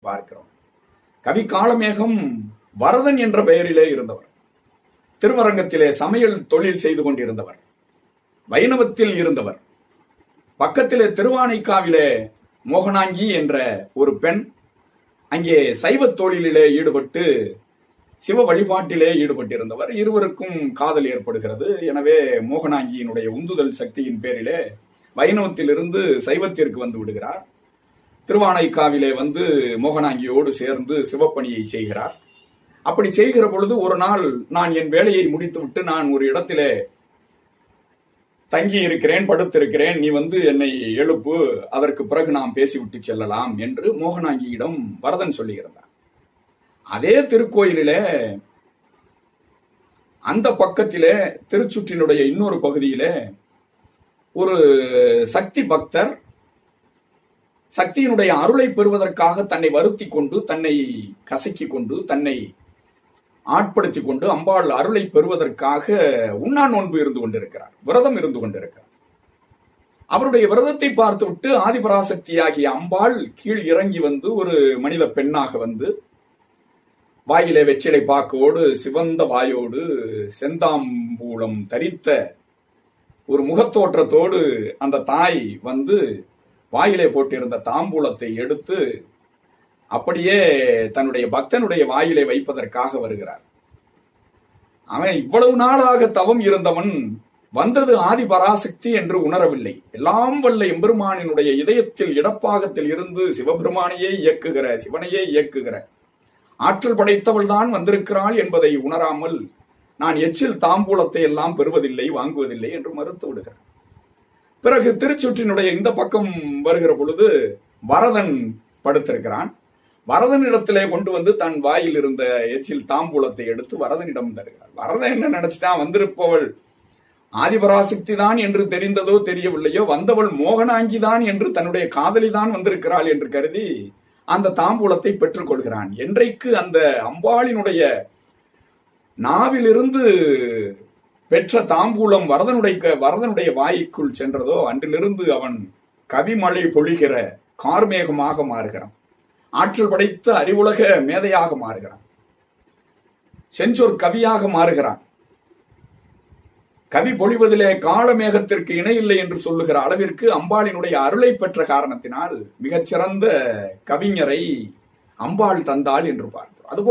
பார்க்கிறோம். கவி காலமேகம் வரதன் என்ற பெயரிலே இருந்தவர். திருவரங்கத்திலே சமையல் தொழில் செய்து கொண்டிருந்தவர். வைணவத்தில் இருந்தவர். பக்கத்திலே திருவானைக்காவிலே மோகனாங்கி என்ற ஒரு பெண் அங்கே சைவ தொழிலிலே ஈடுபட்டு சிவ வழிபாட்டிலே ஈடுபட்டிருந்தவர். இருவருக்கும் காதல் ஏற்படுகிறது. எனவே மோகனாங்கியினுடைய உந்துதல் சக்தியின் பேரிலே வைணவத்திலிருந்து சைவத்திற்கு வந்து விடுகிறார். திருவானைக்காவிலே வந்து மோகனாங்கியோடு சேர்ந்து சிவப்பணியை செய்கிறார். அப்படி செய்கிற பொழுது ஒரு நாள் நான் என் வேலையை முடித்துவிட்டு நான் ஒரு இடத்திலே தங்கி இருக்கிறேன் படுத்திருக்கிறேன் நீ வந்து என்னை எழுப்பு அதற்கு பிறகு நாம் பேசிவிட்டு செல்லலாம் என்று மோகனாங்கியிடம் வரதன் சொல்லுகிறார் அதே திருக்கோயிலிலே அந்த பக்கத்திலே திருச்சுற்றினுடைய இன்னொரு பகுதியிலே ஒரு சக்தி பக்தர் சக்தியினுடைய அருளை பெறுவதற்காக தன்னை வருத்தி கொண்டு தன்னை கசக்கி கொண்டு தன்னை ஆட்படுத்தி கொண்டு அம்பாள் அருளை பெறுவதற்காக உண்ணா நோன்பு இருந்து கொண்டிருக்கிறார். விரதம் இருந்து கொண்டிருக்கிறார். அவருடைய விரதத்தை பார்த்துவிட்டு ஆதிபராசக்தியாகிய அம்பாள் கீழ் இறங்கி வந்து ஒரு மனித பெண்ணாக வந்து வாயிலே வெற்றிலை பாக்கோடு சிவந்த வாயோடு செந்தாம்பூலம் தரித்த ஒரு முகத்தோற்றத்தோடு அந்த தாய் வந்து வாயிலே போட்டிருந்த தாம்பூலத்தை எடுத்து அப்படியே தன்னுடைய பக்தனுடைய வாயிலை வைப்பதற்காக வருகிறார். அவன் இவ்வளவு நாளாக தவம் இருந்தவன் வந்தது ஆதி பராசக்தி என்று உணரவில்லை. எல்லாம் வல்ல எம்பெருமானினுடைய இதயத்தில் இடப்பாகத்தில் இருந்து சிவபெருமானையே இயக்குகிற சிவனையே இயக்குகிற. ஆற்றல் படைத்தவள் தான் வந்திருக்கிறாள் என்பதை உணராமல் நான் எச்சில் தாம்பூலத்தை எல்லாம் பெறுவதில்லை வாங்குவதில்லை என்று மறுத்து விடுகிறேன் பிறகு திருச்சுற்றினுடைய இந்த பக்கம் வருகிற பொழுது வரதன் படுத்திருக்கிறான். வரதனிடத்திலே கொண்டு வந்து தன் வாயில் இருந்த எச்சில் தாம்பூலத்தை எடுத்து வரதனிடம் தருகிறார் வரதன் என்ன நினைச்சிட்டான்? வந்திருப்பவள் ஆதிபராசக்தி தான் என்று தெரிந்ததோ தெரியவில்லையோ வந்தவள் மோகனாங்கி தான் என்று தன்னுடைய காதலி தான் வந்திருக்கிறாள் என்று கருதி அந்த தாம்பூலத்தை பெற்றுக்கொள்கிறான். என்றைக்கு அந்த அம்பாளினுடைய நாவிலிருந்து பெற்ற தாம்பூலம் வரதனுடைய வரதனுடைய வாய்க்குள் சென்றதோ அன்றிலிருந்து அவன் கவிமழை பொழிகிற கார்மேகமாக மாறுகிறான். ஆற்றல் படைத்த அறிவுலக மேதையாக மாறுகிறான். செஞ்சொற் கவியாக மாறுகிறான். கவி பொழிவதிலே காலமேகத்திற்கு இணையில்லை என்று சொல்லுகிற அளவிற்கு அம்பாளினுடைய அருளை பெற்ற காரணத்தினால் மிகச்சிறந்த கவிஞரை அம்பாள் தந்தாள் என்று பார்க்கிறோம். அதுபோல